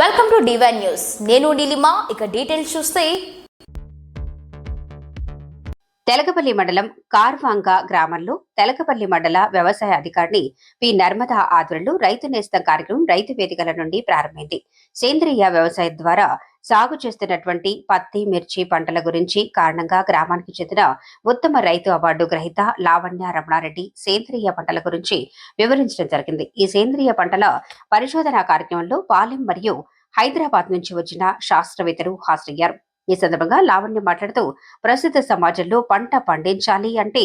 Welcome to divine news నేను నీలిమా ఇక details చూస్తే. తెలకపల్లి మండలం కార్వాంగ గ్రామంలో తెలకపల్లి మండల వ్యవసాయ అధికారిని పి. నర్మదా ఆధ్వర్యంలో రైతు నేస్తం కార్యక్రమం రైతు వేదికల నుండి ప్రారంభమైంది. సేంద్రియ వ్యవసాయం ద్వారా సాగు చేస్తున్నటువంటి పత్తి మిర్చి పంటల గురించి కారణంగా గ్రామానికి చెందిన ఉత్తమ రైతు అవార్డు గ్రహీత లావణ్య రమణారెడ్డి సేంద్రియ పంటల గురించి వివరించడం జరిగింది. ఈ సేంద్రియ పంటల పరిశోధన కార్యక్రమంలో పాలెం మరియు హైదరాబాద్ నుంచి వచ్చిన శాస్త్రవేత్తలు హాజరయ్యారు. ఈ సందర్భంగా లావణ్య మాట్లాడుతూ ప్రస్తుత సమాజంలో పంట పండించాలి అంటే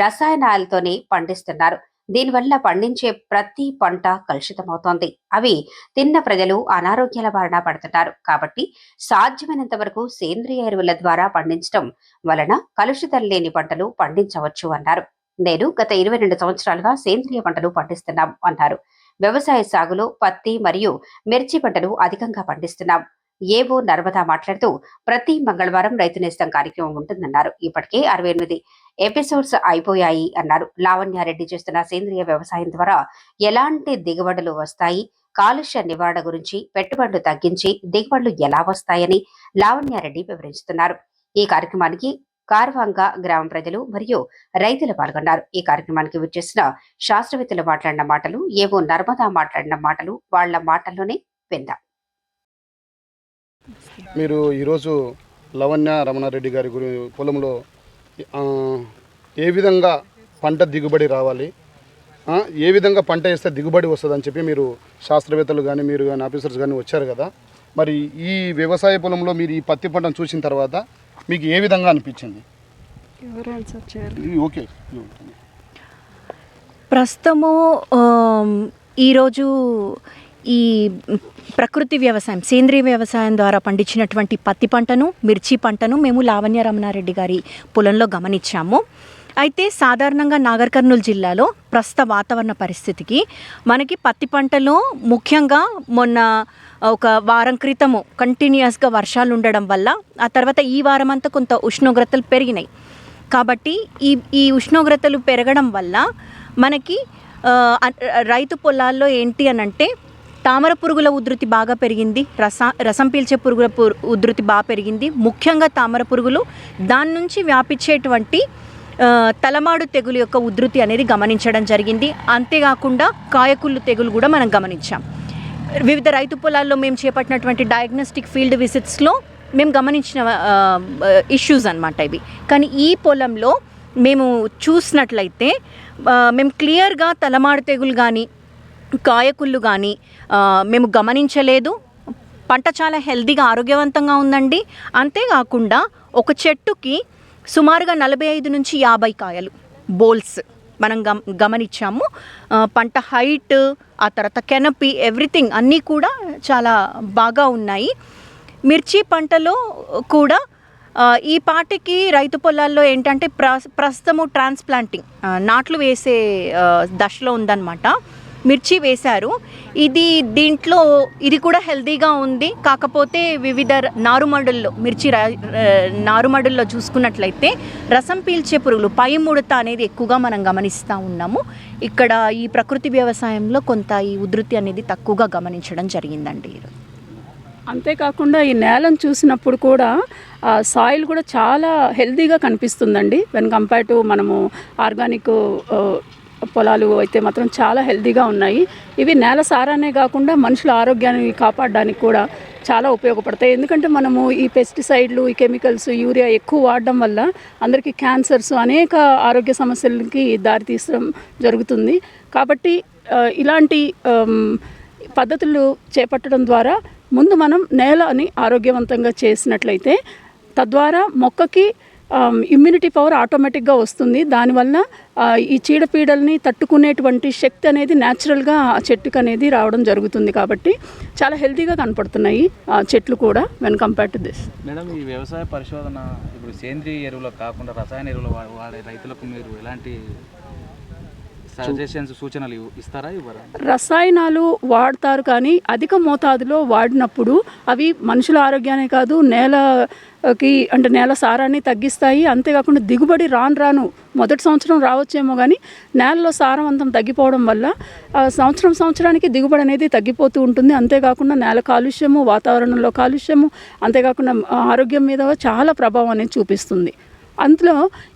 రసాయనాలతోనే పండిస్తున్నారు. దీనివల్ల పండించే ప్రతి పంట కలుషితమవుతోంది. అవి తిన్న ప్రజలు అనారోగ్యాల బారిన పడుతున్నారు. కాబట్టి సాధ్యమైనంత వరకు సేంద్రియ ఎరువుల ద్వారా పండించడం వలన కలుషితం లేని పంటలు పండించవచ్చు అన్నారు. నేను గత ఇరవై రెండు సంవత్సరాలుగా సేంద్రియ పంటలు పండిస్తున్నాం అన్నారు. వ్యవసాయ సాగులో పత్తి మరియు మిర్చి పంటలు అధికంగా పండిస్తున్నాం. ఏవో నర్మదా మాట్లాడుతూ ప్రతి మంగళవారం రైతు నేస్తం కార్యక్రమం ఉంటుందన్నారు. ఇప్పటికే అరవై ఎనిమిది ఎపిసోడ్స్ అయిపోయాయి అన్నారు. లావణ్యారెడ్డి చేస్తున్న సేంద్రియ వ్యవసాయం ద్వారా ఎలాంటి దిగుబడులు వస్తాయి? కాలుష్య నివారణ గురించి పెట్టుబడులు తగ్గించి దిగుబడులు ఎలా వస్తాయని లావణ్యారెడ్డి వివరిస్తున్నారు ఈ కార్యక్రమానికి కార్వాంగ గ్రామ ప్రజలు మరియు రైతులు పాల్గొన్నారు. ఈ కార్యక్రమానికి వచ్చేసిన శాస్త్రవేత్తలు మాట్లాడిన మాటలు ఏవో నర్మదా మాట్లాడిన మాటలు వాళ్ళ మాటల్లోనే విందాం. మీరు ఈరోజు లవణ్య రమణారెడ్డి గారి గురి పొలంలో ఏ విధంగా పంట దిగుబడి రావాలి? ఏ విధంగా పంట వేస్తే దిగుబడి వస్తుందని చెప్పి మీరు శాస్త్రవేత్తలు కానీ మీరు కానీ ఆఫీసర్స్ కానీ వచ్చారు కదా? మరి ఈ వ్యవసాయ పొలంలో మీరు ఈ పత్తి పంటను చూసిన తర్వాత మీకు ఏ విధంగా అనిపించింది? ఓకే. ప్రస్తుతము ఈరోజు ఈ ప్రకృతి వ్యవసాయం సేంద్రీయ వ్యవసాయం ద్వారా పండించినటువంటి పత్తి పంటను మిర్చి పంటను మేము లావణ్య రమణారెడ్డి గారి పొలంలో గమనించాము. అయితే సాధారణంగా నాగర్ కర్నూలు జిల్లాలో ప్రస్తుత వాతావరణ పరిస్థితికి మనకి పత్తి పంటలో ముఖ్యంగా మొన్న ఒక వారం క్రితము కంటిన్యూస్గా వర్షాలు ఉండడం వల్ల ఆ తర్వాత ఈ వారం అంతా కొంత ఉష్ణోగ్రతలు పెరిగినాయి. కాబట్టి ఈ ఈ ఉష్ణోగ్రతలు పెరగడం వల్ల మనకి రైతు పొలాల్లో ఏంటి అని అంటే తామర పురుగుల ఉధృతి బాగా పెరిగింది రస రసం పీల్చే పురుగుల పురు- ఉధృతి బాగా పెరిగింది. ముఖ్యంగా తామర పురుగులు దాని నుంచి వ్యాపించేటువంటి తలమాడు తెగులు యొక్క ఉధృతి అనేది గమనించడం జరిగింది. అంతేకాకుండా కాయకుళ్ళు తెగులు కూడా మనం గమనించాం. వివిధ రైతు పొలాల్లో మేము చేపట్టినటువంటి డయాగ్నోస్టిక్ ఫీల్డ్ విజిట్స్లో మేము గమనించిన ఇష్యూస్ అన్నమాట ఇవి. కానీ ఈ పొలంలో మేము చూసినట్లయితే మేము క్లియర్గా తలమాడు తెగులు కానీ కాయకుళ్ళు కానీ మేము గమనించలేదు. పంట చాలా హెల్తీగా ఆరోగ్యవంతంగా ఉందండి. అంతేకాకుండా ఒక చెట్టుకి సుమారుగా నలభై ఐదు నుంచి యాభై కాయలు బోల్స్ మనం గమ గమనించాము. పంట హైట్ ఆ తర్వాత కెనపి ఎవ్రీథింగ్ అన్నీ కూడా చాలా బాగా ఉన్నాయి. మిర్చి పంటలో కూడా ఈ పాటికి రైతు పొలాల్లో ఏంటంటే ప్ర ప్రస్తుతము ట్రాన్స్ప్లాంటింగ్ నాట్లు వేసే దశలో ఉందన్నమాట. మిర్చి వేశారు. ఇది దీంట్లో ఇది కూడా హెల్తీగా ఉంది. కాకపోతే వివిధ నారుమడుల్లో మిర్చి నారుమడుల్లో చూసుకున్నట్లయితే రసం పీల్చే పురుగులు పై ముడత అనేది ఎక్కువగా మనం గమనిస్తూ ఉన్నాము. ఇక్కడ ఈ ప్రకృతి వ్యవసాయంలో కొంత ఈ ఉధృతి అనేది తక్కువగా గమనించడం జరిగిందండి ఈరోజు. అంతేకాకుండా ఈ నేలను చూసినప్పుడు కూడా ఆ సాయిల్ కూడా చాలా హెల్దీగా కనిపిస్తుందండి. వెన్ కంపేర్ టు మనము ఆర్గానిక్ పొలాలు అయితే మాత్రం చాలా హెల్తీగా ఉన్నాయి. ఇవి నేల సారానే కాకుండా మనుషుల ఆరోగ్యాన్ని కాపాడడానికి కూడా చాలా ఉపయోగపడతాయి. ఎందుకంటే మనము ఈ పెస్టిసైడ్లు ఈ కెమికల్స్ యూరియా ఎక్కువ వాడడం వల్ల అందరికీ క్యాన్సర్స్ అనేక ఆరోగ్య సమస్యలకి దారితీసడం జరుగుతుంది. కాబట్టి ఇలాంటి పద్ధతులు చేపట్టడం ద్వారా ముందు మనం నేలని ఆరోగ్యవంతంగా చేసినట్లయితే తద్వారా మొక్కకి ఇమ్యూనిటీ పవర్ ఆటోమేటిక్గా వస్తుంది. దానివల్ల ఈ చీడపీడల్ని తట్టుకునేటువంటి శక్తి అనేది న్యాచురల్గా ఆ చెట్టుకు అనేది రావడం జరుగుతుంది కాబట్టి చాలా హెల్తీగా కనపడుతున్నాయి ఆ చెట్లు కూడా when compare to this madam ఈ వ్యవసాయ పరిశోధన ఇప్పుడు సేంద్రియ ఎరువులు కాకుండా రసాయన ఎరువులు వాడే రైతులకు మీరు ఎలాంటి సజెషన్స్ సూచనలు ఇస్తారా ఇవ్వరా? రసాయనాలు వాడతారు కానీ అధిక మోతాదులో వాడినప్పుడు అవి మనుషుల ఆరోగ్యాన్ని కాదు నేలకి అంటే నేల సారాన్ని తగ్గిస్తాయి. అంతేకాకుండా దిగుబడి రాను రాను మొదటి సంవత్సరం రావచ్చేమో కానీ నేలలో సారవంతం తగ్గిపోవడం వల్ల సంవత్సరం సంవత్సరానికి దిగుబడి అనేది తగ్గిపోతూ ఉంటుంది. అంతేకాకుండా నేల కాలుష్యము వాతావరణంలో కాలుష్యము అంతేకాకుండా ఆరోగ్యం మీద చాలా ప్రభావం అనేది చూపిస్తుంది. అందులో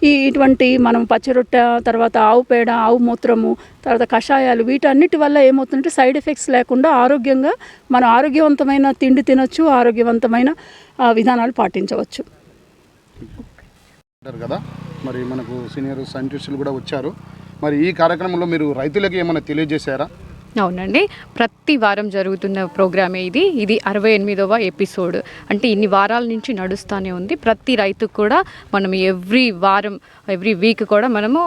ఈ ఇటువంటి మనం పచ్చిరొట్ట తర్వాత ఆవు పేడ ఆవు మూత్రము తర్వాత కషాయాలు వీటన్నిటి వల్ల ఏమవుతుందంటే సైడ్ ఎఫెక్ట్స్ లేకుండా ఆరోగ్యంగా మనం ఆరోగ్యవంతమైన తిండి తినొచ్చు ఆరోగ్యవంతమైన విధానాలు పాటించవచ్చు. అంటారు కదా మరి మనకు సీనియర్ సైంటిస్టులు కూడా వచ్చారు. మరి ఈ కార్యక్రమంలో మీరు రైతులకు ఏమైనా తెలియజేశారా? అవునండి. ప్రతి వారం జరుగుతున్న ప్రోగ్రామే ఇది. ఇది అరవై ఎనిమిదవ ఎపిసోడ్. అంటే ఇన్ని వారాల నుంచి నడుస్తూనే ఉంది. ప్రతి రైతుకు కూడా మనం ఎవ్రీ వారం ఎవ్రీ వీక్ కూడా మనము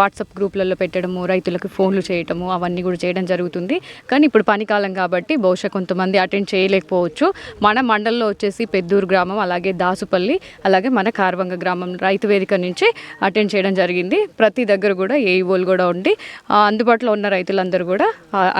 వాట్సాప్ గ్రూప్లలో పెట్టడము రైతులకు ఫోన్లు చేయటము అవన్నీ కూడా చేయడం జరుగుతుంది. కానీ ఇప్పుడు పనికాలం కాబట్టి బహుశా కొంతమంది అటెండ్ చేయలేకపోవచ్చు. మన మండలంలో వచ్చేసి పెద్దూరు గ్రామం అలాగే దాసుపల్లి అలాగే మన కార్వంగ గ్రామం రైతు వేదిక నుంచి అటెండ్ చేయడం జరిగింది. ప్రతి దగ్గర కూడా ఏఈఓలు కూడా ఉండి అందుబాటులో ఉన్న రైతులందరూ కూడా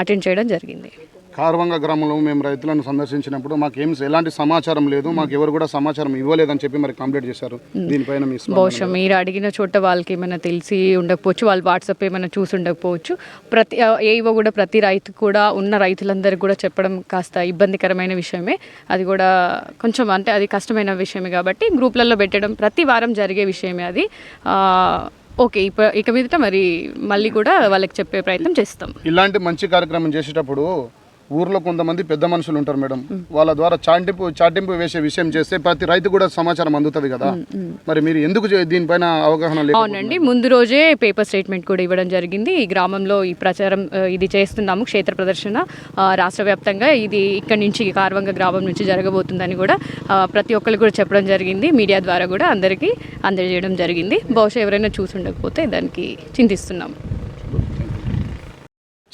అటెండ్ చేయడం జరిగింది. కార్వంగ గ్రామంలో మేము రైతులను సందర్శించినప్పుడు మాకు ఏం ఎలాంటి సమాచారం లేదు మాకు ఎవరు కూడా సమాచారం ఇవ్వలేదని చెప్పి మరి కంప్లైంట్ చేశారు. దీనిపైన బహుశా మీరు అడిగిన చోట వాళ్ళకి ఏమైనా తెలిసి ఉండకపోవచ్చు వాళ్ళు వాట్సాప్ ఏమైనా చూసి ఉండకపోవచ్చు. ప్రతి ఏవో కూడా ప్రతి రైతు కూడా ఉన్న రైతులందరికీ కూడా చెప్పడం కాస్త ఇబ్బందికరమైన విషయమే. అది కూడా కొంచెం అంటే అది కష్టమైన విషయమే కాబట్టి గ్రూప్లలో పెట్టడం ప్రతి వారం జరిగే విషయమే అది. ఓకే ఇప్పుడు ఇక మీదట మరి మళ్ళీ కూడా వాళ్ళకి చెప్పే ప్రయత్నం చేస్తాం. ఇలాంటి మంచి కార్యక్రమం చేసేటప్పుడు ఊర్లో కొంతమంది పెద్ద మనుషులు ఉంటారు మేడం. వాళ్ళ ద్వారా చాటింపు చాటింపు వేసే విషయం చేస్తే ప్రతి రైతు కూడా సమాచారం అందుతుంది కదా. మరి మీరు ఎందుకు దీనిపైన అవగాహన అవునండి. ముందు రోజే పేపర్ స్టేట్మెంట్ కూడా ఇవ్వడం జరిగింది. ఈ గ్రామంలో ఈ ప్రచారం ఇది చేస్తున్నాము క్షేత్ర ప్రదర్శన. రాష్ట్ర వ్యాప్తంగా ఇది ఇక్కడి నుంచి కార్వంగ గ్రామం నుంచి జరగబోతుందని కూడా ప్రతి ఒక్కరికి కూడా చెప్పడం జరిగింది. మీడియా ద్వారా కూడా అందరికీ అందజేయడం జరిగింది. బహుశా ఎవరైనా చూసి ఉండకపోతే దానికి చింతిస్తున్నాము.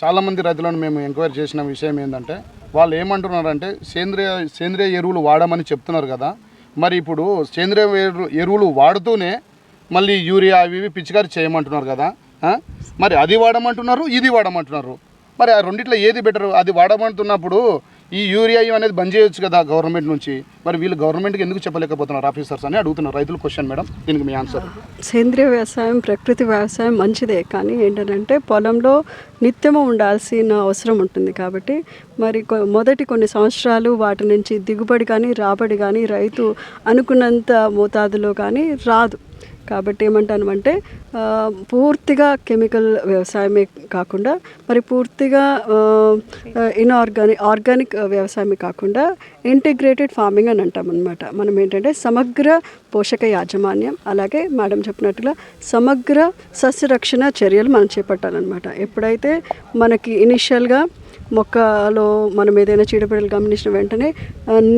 చాలామంది రైతులను మేము ఎంక్వైరీ చేసిన విషయం ఏంటంటే వాళ్ళు ఏమంటున్నారంటే సేంద్రియ సేంద్రియ ఎరువులు వాడమని చెప్తున్నారు కదా. మరి ఇప్పుడు సేంద్రియ ఎరువులు వాడుతూనే మళ్ళీ యూరియా అవి ఇవి పిచికారి చేయమంటున్నారు కదా మరి అది వాడమంటున్నారు ఇది వాడమంటున్నారు. మరి ఆ రెండిట్లో ఏది బెటర్? అది వాడమంటున్నప్పుడు ఈ యూరియా అనేది బంద్ చేయొచ్చు కదా గవర్నమెంట్ నుంచి. మరి వీళ్ళు గవర్నమెంట్కి ఎందుకు చెప్పలేకపోతున్నారు ఆఫీసర్స్ అని అడుగుతున్నారు రైతులు క్వశ్చన్ మేడం దీనికి మీ ఆన్సర్ సేంద్రియ వ్యవసాయం ప్రకృతి వ్యవసాయం మంచిదే కానీ ఏంటంటే పొలంలో నిత్యము ఉండాల్సిన అవసరం ఉంటుంది కాబట్టి మరి కొ- మొదటి కొన్ని సంవత్సరాలు వాటి నుంచి దిగుబడి కానీ రాబడి కానీ రైతు అనుకున్నంత మోతాదులో కానీ రాదు. కాబట్టి ఏమంటానంటే పూర్తిగా కెమికల్ వ్యవసాయమే కాకుండా మరి పూర్తిగా ఇన్ఆర్గానిక్ ఆర్గానిక్ వ్యవసాయమే కాకుండా ఇంటిగ్రేటెడ్ ఫార్మింగ్ అని అంటాం అనమాట మనం ఏంటంటే సమగ్ర పోషక యాజమాన్యం అలాగే మేడం చెప్పినట్టుగా సమగ్ర సస్యరక్షణ చర్యలు మనం చేపట్టాలన్నమాట. ఎప్పుడైతే మనకి ఇనిషియల్గా మొక్కలో మనం ఏదైనా చీడపీడలు గమనించిన వెంటనే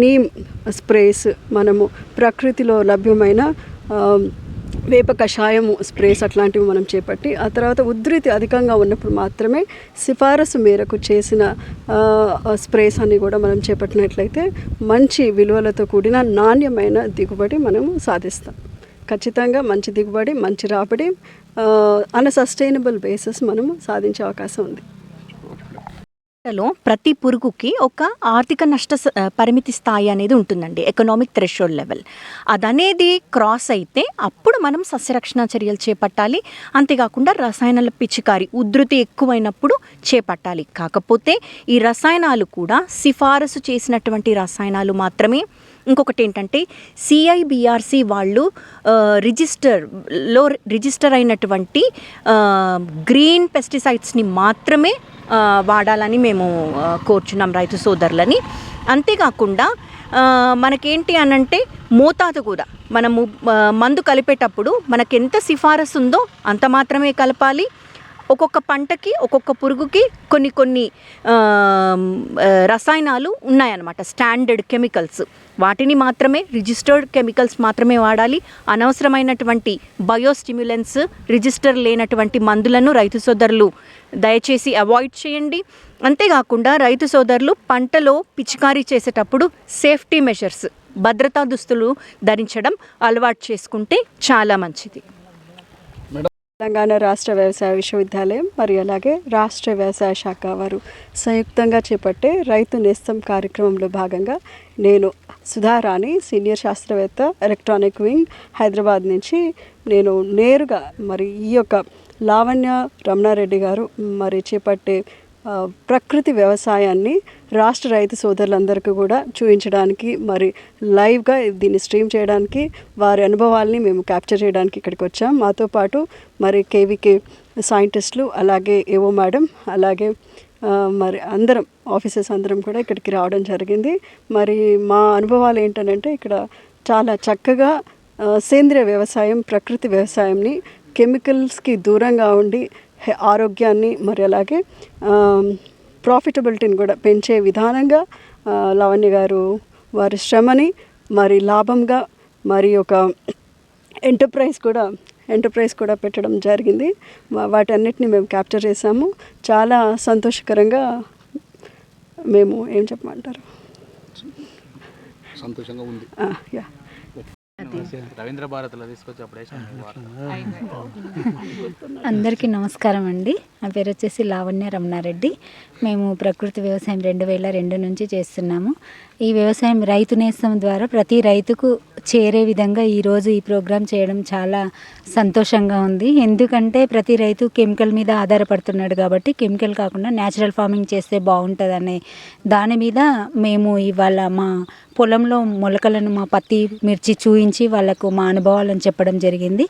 నీమ్ స్ప్రేస్ మనము ప్రకృతిలో లభ్యమైన వేప కషాయం స్ప్రేస్ అట్లాంటివి మనం చేపట్టి ఆ తర్వాత ఉధృతి అధికంగా ఉన్నప్పుడు మాత్రమే సిఫారసు మేరకు చేసిన స్ప్రేస్ అన్ని కూడా మనం చేపట్టినట్లయితే మంచి విలువలతో కూడిన నాణ్యమైన దిగుబడి మనము సాధిస్తాం. ఖచ్చితంగా మంచి దిగుబడి మంచి రాబడి అన్ సస్టైనబుల్ బేసిస్ మనము సాధించే అవకాశం ఉంది. లో ప్రతి పురుగుకి ఒక ఆర్థిక నష్ట పరిమితి స్థాయి అనేది ఉంటుందండి ఎకనామిక్ థ్రెషోల్డ్ లెవెల్ అదనేది క్రాస్ అయితే అప్పుడు మనం సస్యరక్షణ చర్యలు చేపట్టాలి. అంతేకాకుండా రసాయనాల పిచికారి ఉధృతి ఎక్కువైనప్పుడు చేపట్టాలి. కాకపోతే ఈ రసాయనాలు కూడా సిఫారసు చేసినటువంటి రసాయనాలు మాత్రమే ఇంకొకటి ఏంటంటే సిఐబిఆర్సి వాళ్ళు రిజిస్టర్లో రిజిస్టర్ అయినటువంటి గ్రీన్ పెస్టిసైడ్స్ని మాత్రమే వాడాలని మేము కోరుచున్నాం రైతు సోదరులని. అంతేకాకుండా మనకేంటి అనంటే మోతాదు కూడా. మనము మందు కలిపేటప్పుడు మనకు ఎంత సిఫారసు ఉందో అంత మాత్రమే కలపాలి. ఒక్కొక్క పంటకి ఒక్కొక్క పురుగుకి కొన్ని కొన్ని రసాయనాలు ఉన్నాయన్నమాట. Standard chemicals. వాటిని మాత్రమే రిజిస్టర్డ్ కెమికల్స్ మాత్రమే వాడాలి. అనవసరమైనటువంటి బయోస్టిమ్యులెన్స్ రిజిస్టర్ లేనటువంటి మందులను రైతు సోదరులు దయచేసి అవాయిడ్ చేయండి. అంతేకాకుండా రైతు సోదరులు పంటలో పిచికారీ చేసేటప్పుడు సేఫ్టీ మెషర్స్ భద్రతా దుస్తులు ధరించడం అలవాటు చేసుకుంటే చాలా మంచిది. తెలంగాణ రాష్ట్ర వ్యవసాయ విశ్వవిద్యాలయం మరియు అలాగే రాష్ట్ర వ్యవసాయ శాఖ వారు సంయుక్తంగా చేపట్టే రైతు నేస్తం కార్యక్రమంలో భాగంగా నేను సుధారాణి సీనియర్ శాస్త్రవేత్త ఎలక్ట్రానిక్ వింగ్ హైదరాబాద్ నుంచి నేను నేరుగా మరి ఈ యొక్క లావణ్య రమణారెడ్డి గారు మరి చేపట్టే ప్రకృతి వ్యవసాయాన్ని రాష్ట్ర రైతు సోదరులందరికీ కూడా చూపించడానికి మరి లైవ్గా దీన్ని స్ట్రీమ్ చేయడానికి వారి అనుభవాల్ని మేము క్యాప్చర్ చేయడానికి ఇక్కడికి వచ్చాం. మాతో పాటు మరి కేవీకే సైంటిస్టులు అలాగే ఏవో మేడం అలాగే మరి అందరం ఆఫీసర్స్ అందరం కూడా ఇక్కడికి రావడం జరిగింది. మరి మా అనుభవాలు ఏంటంటే ఇక్కడ చాలా చక్కగా సేంద్రియ వ్యవసాయం ప్రకృతి వ్యవసాయంని కెమికల్స్కి దూరంగా ఉండి ఆరోగ్యాన్ని మరి అలాగే ప్రాఫిటబిలిటీని కూడా పెంచే విధానంగా లావణ్య గారు వారి శ్రమని మరి లాభంగా మరి ఒక ఎంటర్ప్రైజ్ కూడా ఎంటర్ప్రైజ్ కూడా పెట్టడం జరిగింది. వాటన్నిటిని మేము క్యాప్చర్ చేసాము చాలా సంతోషకరంగా మేము ఏం చెప్పమంటారు? సంతోషంగా ఉంది. యా. రవీంద్ర భారత్లో. అందరికీ నమస్కారం అండి. నా పేరు వచ్చేసి లావణ్య రమణారెడ్డి. మేము ప్రకృతి వ్యవసాయం రెండు వేల రెండు నుంచి చేస్తున్నాము. ఈ వ్యవసాయం రైతు నేస్తం ద్వారా ప్రతి రైతుకు చేరే విధంగా ఈరోజు ఈ ప్రోగ్రాం చేయడం చాలా సంతోషంగా ఉంది. ఎందుకంటే ప్రతి రైతు కెమికల్ మీద ఆధారపడుతున్నాడు కాబట్టి కెమికల్ కాకుండా న్యాచురల్ ఫార్మింగ్ చేస్తే బాగుంటుంది అనే దాని మీద మేము ఇవాళ మా పొలంలో మొలకలను మా పత్తి మిర్చి చూయించి వాళ్ళకు మా అనుభవాలను చెప్పడం జరిగింది.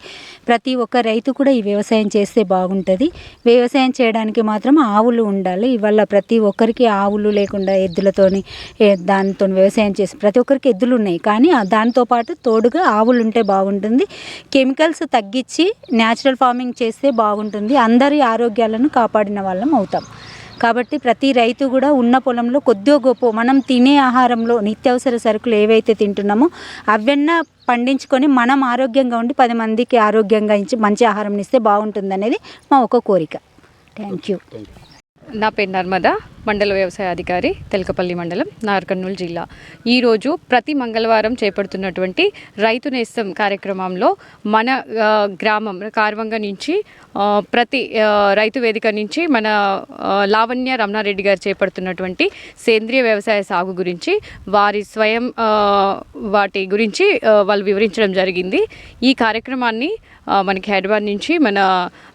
ప్రతి ఒక్క రైతు కూడా ఈ వ్యవసాయం చేస్తే బాగుంటుంది. వ్యవసాయం చేయడానికి మాత్రం ఆవులు ఉండాలి. ఇవాళ ప్రతి ఒక్కరికి ఆవులు లేకుండా ఎద్దులతోని దానితో వ్యవసాయం చేసి ప్రతి ఒక్కరికి ఎద్దులు ఉన్నాయి. కానీ ఆ దాంతో పాటు తోడుగా ఆవులు ఉంటే బాగుంటుంది. కెమికల్స్ తగ్గించి న్యాచురల్ ఫార్మింగ్ చేస్తే బాగుంటుంది. అందరి ఆరోగ్యాలను కాపాడిన వాళ్ళం అవుతాం. కాబట్టి ప్రతి రైతు కూడా ఉన్న పొలంలో కొద్దో గొప్ప మనం తినే ఆహారంలో నిత్యావసర సరుకులు ఏవైతే తింటున్నామో అవన్నా పండించుకొని మనం ఆరోగ్యంగా ఉండి పది మందికి ఆరోగ్యంగా ఇచ్చి మంచి ఆహారం ఇస్తే బాగుంటుంది అనేది మా ఒక కోరిక. థ్యాంక్ యూ నా పేరు నర్మదా. మండల వ్యవసాయ అధికారి తెలకపల్లి మండలం నార్కర్నూలు జిల్లా. ఈరోజు ప్రతి మంగళవారం చేపడుతున్నటువంటి రైతు నేస్తం కార్యక్రమంలో మన గ్రామం కార్వంగ నుంచి ప్రతి రైతు వేదిక నుంచి మన లావణ్య రమణారెడ్డి గారు చేపడుతున్నటువంటి సేంద్రియ వ్యవసాయ సాగు గురించి వారి స్వయం వాటి గురించి వాళ్ళు వివరించడం జరిగింది. ఈ కార్యక్రమాన్ని మనకి హైదరాబాద్ నుంచి మన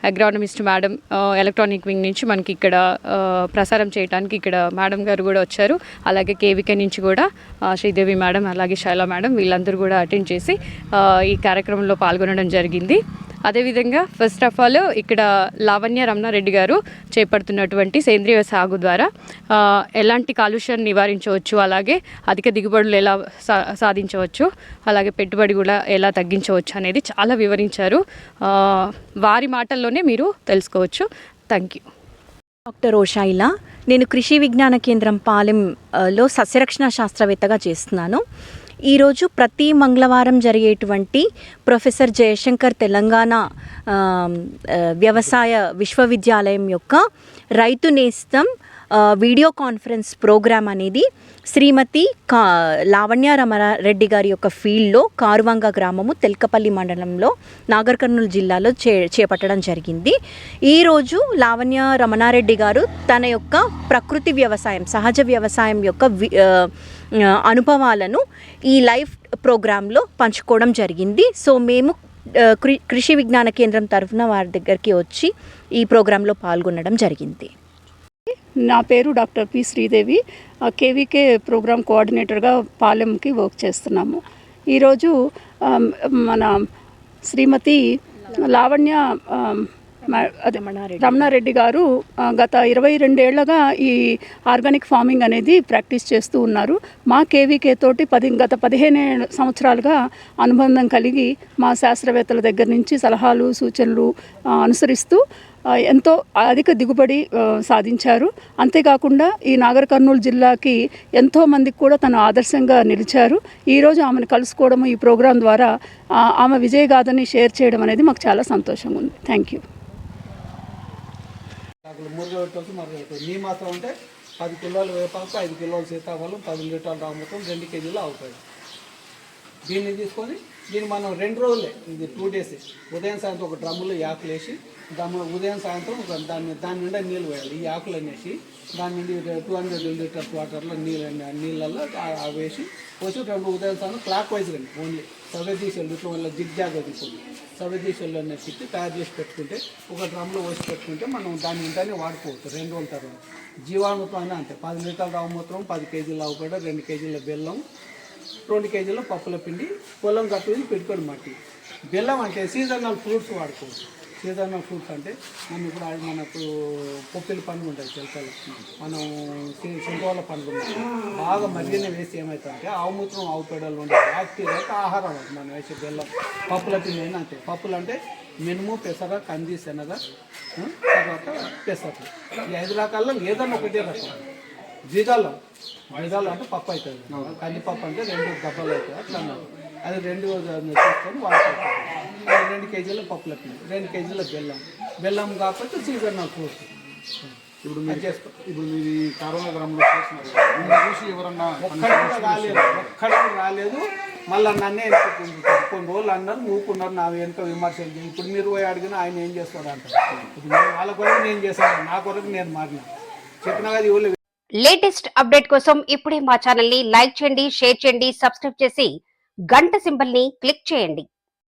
అగ్రానమిస్ట్ మేడం ఎలక్ట్రానిక్ వింగ్ నుంచి మనకి ఇక్కడ ప్రసారం చేయడానికి ఇక్కడ మేడం గారు కూడా వచ్చారు. అలాగే కేవికే నుంచి కూడా శ్రీదేవి మేడం అలాగే శైలా మేడం వీళ్ళందరూ కూడా అటెండ్ చేసి ఈ కార్యక్రమంలో పాల్గొనడం జరిగింది. అదేవిధంగా ఫస్ట్ ఆఫ్ ఆల్ ఇక్కడ లావణ్య రమణారెడ్డి గారు చేపడుతున్నటువంటి సేంద్రియ సాగు ద్వారా ఎలాంటి కాలుష్యాన్ని నివారించవచ్చు అలాగే అధిక దిగుబడులు ఎలా సా సాధించవచ్చు అలాగే పెట్టుబడి కూడా ఎలా తగ్గించవచ్చు అనేది చాలా వివరించారు. వారి మాటల్లోనే మీరు తెలుసుకోవచ్చు. థ్యాంక్ యూ డాక్టర్ ఓషాయిలా నేను కృషి విజ్ఞాన కేంద్రం పాలెంలో సస్యరక్షణ శాస్త్రవేత్తగా చేస్తున్నాను. ఈరోజు ప్రతి మంగళవారం జరిగేటువంటి ప్రొఫెసర్ జయశంకర్ తెలంగాణ వ్యవసాయ విశ్వవిద్యాలయం యొక్క రైతు నేస్తం వీడియో కాన్ఫరెన్స్ ప్రోగ్రామ్ అనేది శ్రీమతి కా లావణ్య రమణారెడ్డి గారి యొక్క ఫీల్డ్లో కారువంగ గ్రామము తెల్కపల్లి మండలంలో నాగర్ కర్నూలు జిల్లాలో చే చేపట్టడం జరిగింది. ఈరోజు లావణ్య రమణారెడ్డి గారు తన యొక్క ప్రకృతి వ్యవసాయం సహజ వ్యవసాయం యొక్క వి- అనుభవాలను ఈ లైఫ్ ప్రోగ్రాంలో పంచుకోవడం జరిగింది. సో మేము కృషి విజ్ఞాన కేంద్రం తరఫున వారి దగ్గరికి వచ్చి ఈ ప్రోగ్రాంలో పాల్గొనడం జరిగింది. నా పేరు doctor P Sridevi. KVK program కోఆర్డినేటర్గా పాలెంకి వర్క్ చేస్తున్నాము. ఈరోజు మన శ్రీమతి లావణ్య అదే రమణారెడ్డి. గారు గత ఇరవై రెండేళ్ళగా ఈ ఆర్గానిక్ ఫార్మింగ్ అనేది ప్రాక్టీస్ చేస్తూ ఉన్నారు. మా కేవీకే తోటి పది గత పదిహేను సంవత్సరాలుగా అనుబంధం కలిగి మా శాస్త్రవేత్తల దగ్గర నుంచి సలహాలు సూచనలు అనుసరిస్తూ ఎంతో అధిక దిగుబడి సాధించారు. అంతేకాకుండా ఈ నాగర్ కర్నూలు జిల్లాకి ఎంతో మందికి కూడా తను ఆదర్శంగా నిలిచారు. ఈరోజు ఆమెను కలుసుకోవడం ఈ ప్రోగ్రాం ద్వారా ఆమె విజయగాథని షేర్ చేయడం అనేది మాకు చాలా సంతోషంగా ఉంది. Thank you. ఆకులు మురుగ పెట్టవచ్చు మరుగ పెట్టవచ్చు నీ మాత్రం అంటే పది కిలోలు వేపాకు ఐదు కిలోలు సీతాఫలం పది లీటర్లు రామతం రెండు కేజీలు అవుతాయి దీన్ని తీసుకొని దీన్ని మనం రెండు రోజులే ఇది టూ డేస్. ఉదయం సాయంత్రం ఒక డ్రమ్ములో యాకులు వేసి డ్రమ్ములో ఉదయం సాయంత్రం ఒక దాన్ని దాని నిండా నీళ్ళు వేయాలి ఈ ఆకులు అనేసి దాని నుండి టూ హండ్రెడ్ లీటర్స్ వాటర్లో నీళ్ళు నీళ్ళల్లో ఆ- అవి వేసి పోసి రెండు ఉదయం సాయంత్రం క్లాక్ వైజ్ రండి ఓన్లీ. సవ్యదీశలు ఇట్లా వల్ల జిగ్ అవుతుంది సవ్యదీశలు అనే తిట్టి తయారు చేసి పెట్టుకుంటే ఒక డ్రమ్లో వేసి పెట్టుకుంటే మనం దాని నిండానే వాడుకోవచ్చు రెండు రోజుల తర్వాత. జీవామృతం అయినా అంతే. పది లీటర్ల రామూత్రం పది కేజీల ఆవు కూడా రెండు కేజీల బెల్లం రెండు కేజీల పప్పుల పిండి పొలం కట్టుకుని పెట్టుకొని మట్టి. బెల్లం అంటే సీజనల్ ఫ్రూట్స్ వాడుకోవచ్చు. సీజనల్ ఫ్రూట్స్ అంటే మనం ఇప్పుడు మనకు పొప్పిల పండ్లు ఉంటాయి చిలకలు మనం సింగోల పండ్లు బాగా మధ్యన వేసి ఏమవుతుందంటే ఆవు మూత్రం ఆవు పేడలు ఉండే బ్యాక్టీరియాకి ఆహారం మనం వేసే బెల్లం పప్పుల పిండి అంతే. పప్పులు అంటే మినుము పెసర కంది శనగ తర్వాత పెసర ఈ ఐదు రకాల్లో ఏదన్నా ఒకటే రకం. ద్విదళం ద్విదళం అంటే పప్పు అవుతుంది కందిపప్పు అంటే రెండు డబ్బాలు అవుతాయి అట్లా అది రెండు తీసుకొని వాడుకోవచ్చు. రెండు కేజీల పప్పుల పిండి రెండు కేజీల బెల్లం. బెల్లం కాకపోతే సీజనల్ ఫ్రూట్ ఇప్పుడు మీరు చేస్తా. ఇప్పుడు మీరు ఈ కరోనా గ్రామంలో చేస్తున్నారు మిమ్మల్ని చూసి ఎవరన్నా ఒక్కడ కూడా రాలేదు ఒక్కడ కూడా రాలేదు. మళ్ళీ నన్నే కొన్ని రోజులు అన్నారు మూకున్నారు నా వెనుక విమర్శలు చేయి. ఇప్పుడు మీరు పోయి అడిగినా ఆయన ఏం చేస్తాడు అంటారు? ఇప్పుడు నేను వాళ్ళ కొరకు నేను చేశాను నా కొరకు నేను మారిన. చెప్పినా కదా ఇవ్వలేదు లేటెస్ట్ అప్డేట్ కోసం ఇప్పుడే మా ఛానల్ని లైక్ చేయండి షేర్ చేయండి సబ్స్క్రైబ్ చేసి గంట సింబల్ని క్లిక్ చేయండి.